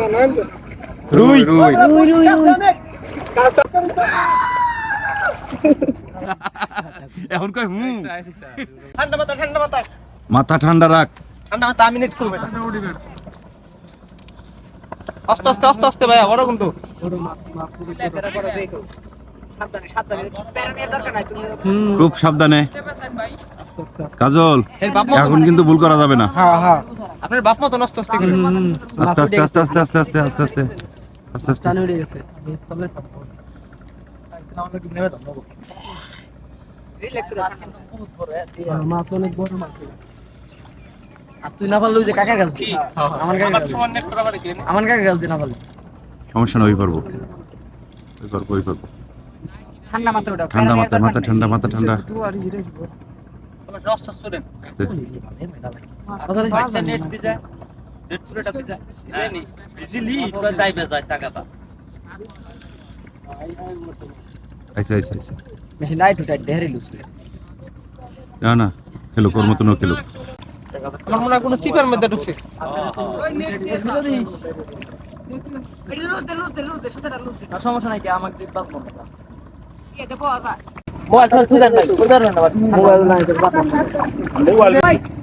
রুই। রুই রুই। রুই রুই এখন কয় হুম। ঠান্ডা মাথা ঠান্ডা মাথা মাথা ঠান্ডা রাখ। ঠান্ডা মাথা আমি নেট করব আস্তে আস্তে আস্তে আস্তে ভাইয়া বড় কিন্তু। খুব সাবধানে। কাজল এখন কিন্তু ভুল করা যাবে না। আপনার বাপ মা তো নষ্ট আস্তে করে আস্তে আস্তে আস্তে আস্তে আস্তে আস্তে আস্তে আস্তে আস্তে। আস্তে মাছ অনেক বড় মাছ। আর তুই না পারলে ওই যে কাকার গাছ কি? আমার কাকার কাকার গাছ না পারলে। সমস্যা ওই পারব ওই পারব ওই পারব ঠান্ডা মাথা ওটা ঠান্ডা মাথা মাথা ঠান্ডা মাথা ঠান্ডা। স্টুডেন্ট পাঁচটা নেট না না খেলো কর মতো খেলো। আমার মনে হয় কোনো চিপার মধ্যে ঢুকছে। সমস্যা নাই কি আমাকে মোবাইল মোবাইল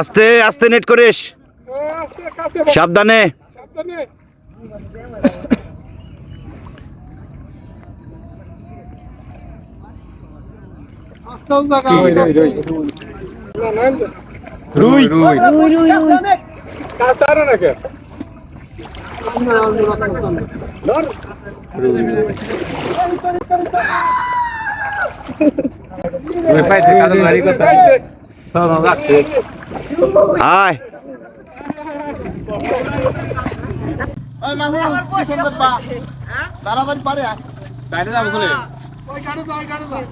আস্তে আস্তে নেট করিস। সাবধানে। রুই রুই রুই রুই কাতার নাকি আয় ওই মাহুস সুন্দর পা। দাঁড়াবেন পারে বাইরে যাব ওই গাড়ি দাও ওই গাড়ি দাও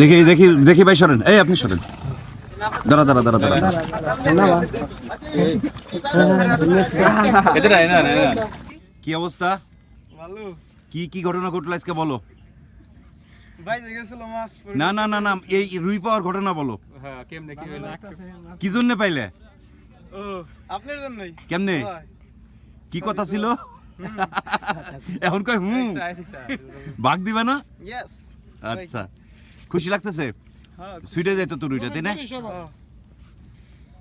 দেখি দেখি দেখি ভাই সরেন। এই আপনি সরেন। দাঁড়া দাঁড়া দাঁড়া দাঁড়া। কি অবস্থা? ভালো। কি কি ঘটনা ঘটলো আজকে বলো? না না না না এই রুই পাওয়ার ঘটনা বলো। হ্যাঁ কি জন্য পাইলে? আপনার জন্যই? কেমনে? কি কথা ছিল? এখন কয় হুম। ভাগ দিবা না? আচ্ছা খুশি লাগতেছে? সুইটে যাইতো তো রুইটা তাই না?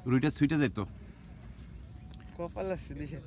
রুইটা সুইটে যাইতো। কপাল আছে দেখে।